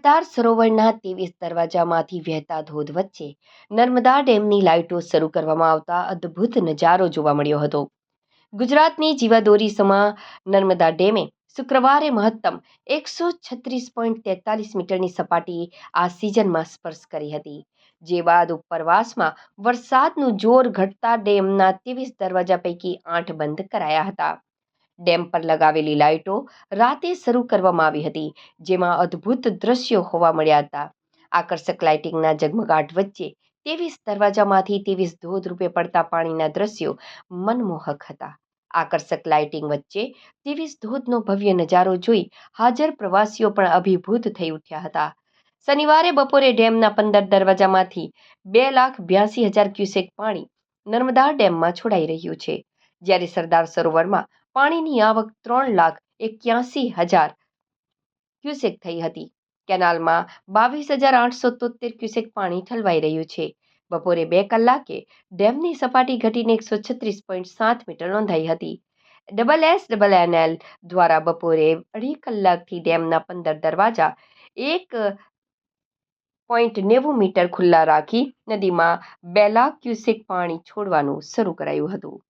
સરદાર સરોવરના ત્રેવીસ દરવાજામાંથી વહેતા ધોધ વચ્ચે નર્મદા ડેમની લાઇટો શરૂ કરવામાં આવતા અદ્ભુત નજારો જોવા મળ્યો હતો. ગુજરાતની જીવાદોરી સમા નર્મદા ડેમે શુક્રવારે મહત્તમ એકસો છત્રીસ પોઈન્ટ તેતાલીસ મીટરની સપાટી આ સિઝનમાં સ્પર્શ કરી હતી. જે બાદ ઉપરવાસમાં વરસાદનું જોર ઘટતા ડેમના ત્રેવીસ દરવાજા પૈકી આઠ બંધ કરાયા હતા. ડેમ પર લગાવેલી લાઇટો રાતે શરૂ કરવામાં આવી હતી, જેમાં અદ્ભુત દ્રશ્યો હોવા મળ્યા હતા. આકર્ષક લાઇટિંગના ઝગમગાટ વચ્ચે ત્રેવીસ દરવાજામાંથી ત્રેવીસ ધોધ રૂપે પડતા પાણીના દ્રશ્યો મનમોહક હતા. આકર્ષક લાઇટિંગ વચ્ચે ત્રેવીસ ધોધનો ભવ્ય નજારો જોઈ હાજર પ્રવાસીઓ પણ અભિભૂત થઈ ઉઠ્યા હતા. શનિવારે બપોરે ડેમના પંદર દરવાજામાંથી બે લાખ બ્યાસી હજાર ક્યુસેક પાણી નર્મદા ડેમમાં છોડાઈ રહ્યું છે. જ્યારે સરદાર સરોવરમાં પાણીની આવક ત્રણ લાખ એક્યાસી હજાર ક્યુસેક થઈ હતી. કેનાલમાં બાવીસ હજાર આઠસો તોતેર ક્યુસેક પાણી ઠલવાઈ રહ્યું છે. બપોરે બે કલાકે ડેમની સપાટી ઘટીને એકસો છત્રીસ પોઈન્ટ સાત મીટર નોંધાઈ હતી. Double S double N L દ્વારા બપોરે અઢી કલાકથી ડેમના પંદર દરવાજા એક પોઈન્ટ નેવું મીટર ખુલ્લા રાખી નદીમાં બે લાખ ક્યુસેક પાણી છોડવાનું શરૂ કરાયું હતું.